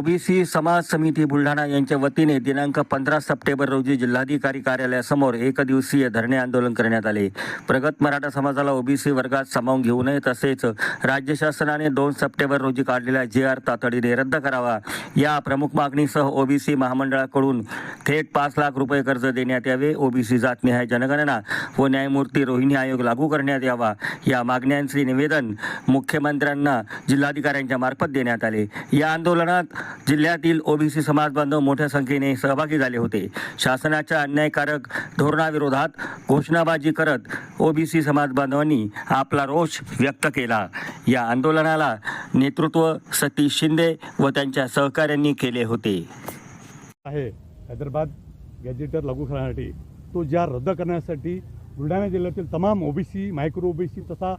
OBC समाज समिती बुलढाणा यांच्या वतीने दिनांक पंधरा सप्टेंबर रोजी जिल्हाधिकारी कार्यालयासमोर एक दिवसीय धरणे आंदोलन करण्यात आले. प्रगत मराठा समाजाला ओबीसी वर्गात सामावून घेऊ नये तसेच राज्य शासनाने दोन सप्टेंबर रोजी काढलेला जे आर तातडीने रद्द करावा या प्रमुख मागणीसह ओबीसी महामंडळाकडून थेट पाच लाख रुपये कर्ज देण्यात यावे ओबीसी जातनिहाय जनगणना व न्यायमूर्ती रोहिणी आयोग लागू करण्यात यावा या मागण्यांचे निवेदन मुख्यमंत्र्यांना जिल्हाधिकाऱ्यांच्या मार्फत देण्यात आले. या आंदोलनात जिल्ह्यातील ओबीसी समाज बांधव मोठ्या संख्येने सहभागी झाले होते. शासनाच्या अन्यायकारक धोरणाविरोधात घोषणाबाजी करत ओबीसी समाज बांधवांनी आपला रोष व्यक्त केला. या आंदोलनाला नेतृत्व सतीश शिंदे व त्यांच्या सहकाऱ्यांनी केले होते. आहे हैदराबाद गॅजेटर लागू करण्यासाठी तो ज्या रद्द करण्यासाठी बुलढाणा जिल्ह्यातील तमाम ओबीसी मायक्रो ओबीसी तथा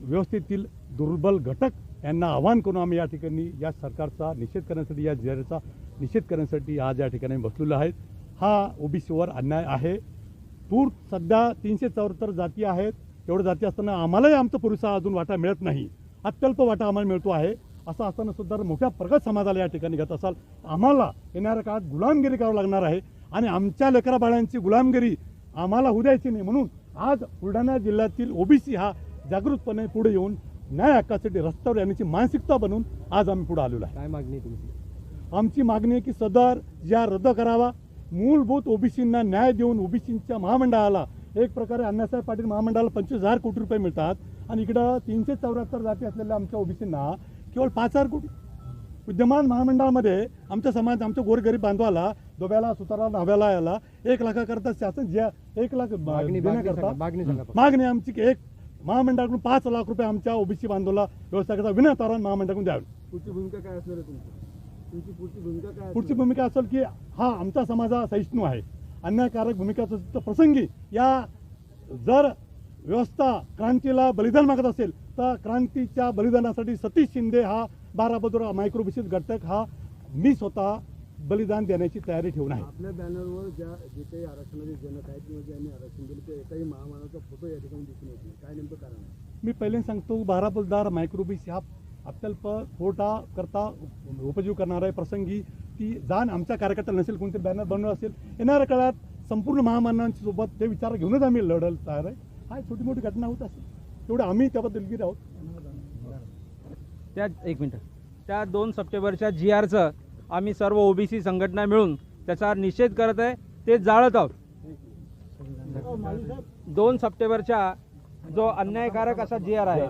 व्यवस्थेतील दुर्बल घटक यांना आवाहन करून आम्ही या ठिकाणी या सरकारचा निषेध करण्यासाठी या जिल्ह्याचा निषेध करण्यासाठी आज या ठिकाणी बसलेलो आहेत. हा ओबीसीवर अन्याय आहे. पूर सध्या तीनशे चौऱ्याहत्तर जाती आहेत. तेवढ्या जाती असताना आम्हालाही आमचा पुरुषा अजून वाटा मिळत नाही. अत्यल्प वाटा आम्हाला मिळतो आहे. असं असताना सुद्धा मोठ्या प्रगत समाजाला या ठिकाणी घेत असाल. आम्हाला येणाऱ्या काळात गुलामगिरी करावं लागणार आहे आणि आमच्या लेकराबाळांची गुलामगिरी आम्हाला होऊ द्यायची नाही म्हणून आज बुलढाणा जिल्ह्यातील ओबीसी हा जागृतपणे पुढे येऊन न्याय हक्कासाठी रस्त्यावर येण्याची मानसिकता बनून आज आम्ही पुढे आलेलो आहे. काय मागणी आहे तुमची? आमची मागणी आहे की सदर ज्या रद्द करावा. मूलभूत ओबीसींना न्याय देऊन ओबीसींच्या महामंडळाला एक प्रकारे अण्णासाहेब पाटील महामंडळाला पंचवीस हजार कोटी रुपये मिळतात आणि इकडं तीनशे चौऱ्याहत्तर जाती असलेल्या आमच्या ओबीसींना केवळ पाच हजार कोटी. विद्यमान महामंडळामध्ये आमचा समाज आमच्या गोरगरीब बांधवाला दोब्याला सुतारा नव्याला याला एक लाखाकरता शासन ज्या एक लाख मागणी मागणी देण्याकरता सांगा, मागणी सांगा फक्त. मागणी आमची की एक महामंडळाकडून पाच लाख रुपये आमच्या ओबीसी बांधवाला व्यवस्था करता विनातारण महामंडळाकडून द्यावे. पुढची भूमिका काय असणार आहे तुमची? पुढची भूमिका काय पुढची? भूमिका असेल की हा आमचा समाज हा सहिष्णू आहे. अन्यायकारक भूमिका प्रसंगी या जर व्यवस्था क्रांतीला बलिदान मागत असेल तर क्रांतीच्या बलिदानासाठी सतीश शिंदे हा बाराबदूर मायक्रोबिसित घटक हा मी स्वतः बलिदान देण्याची तयारी ठेवून आहे. आपल्या बॅनरवर ज्या जे काही आरक्षणाचे जनक आहेत किंवा ज्यांनी आरक्षण दिलं ते एकाही महामानवाचा फोटो या ठिकाणी दिसून येत नाही. काय नेमकं कारण आहे? मी पहिले सांगतो बाराबलदार मायक्रोबिस हा अत्यल्प फोटा करता उपजीव करणारा आहे प्रसंगी ती जाण आमच्या कार्यकर्त्याला नसेल कोणते बॅनर बनवलं असेल येणाऱ्या काळात संपूर्ण महामानवांच्या सोबत ते विचार घेऊनच आम्ही लढल तयार आहे. हा एक छोटी मोठी घटना होत असेल. तेवढं आम्ही त्याबद्दल गिर आहोत. त्या एक मिनटं. त्या दोन सप्टेंबरच्या जी आरचं आम्ही सर्व ओबीसी संघटना मिळून त्याचा निषेध करत आहे ते जाळत आहोत दोन सप्टेंबरच्या जो अन्यायकारक असा जी आर आहे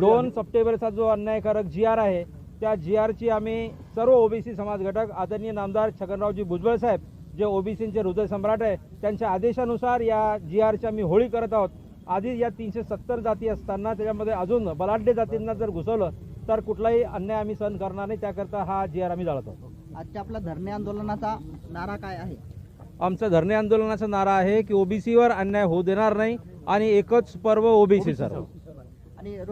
दोन. सप्टेंबरचा जो अन्यायकारक जी आर आहे त्या जी आरची आम्ही सर्व ओबीसी समाज घटक आदरणीय नामदार छगनरावजी भुजबळ साहेब जे ओबीसींचे हृदय सम्राट आहे त्यांच्या आदेशानुसार या जी आरची आम्ही होळी करत आहोत आधी या तीनशे सत्तर जाती असताना त्याच्यामध्ये अजून बलाढ्य जातींना जर घुसवलं तर कुठलाही अन्याय आम्ही सहन करणार नाही. त्याकरता हा जी आर आम्ही जाळत. आजच्या आपला धरणे आंदोलनाचा नारा काय आहे? आमचा धरणे आंदोलनाचा नारा आहे की ओबीसीवर अन्याय होऊ देणार नाही आणि एकच पर्व ओबीसी सर्व आणि रोहित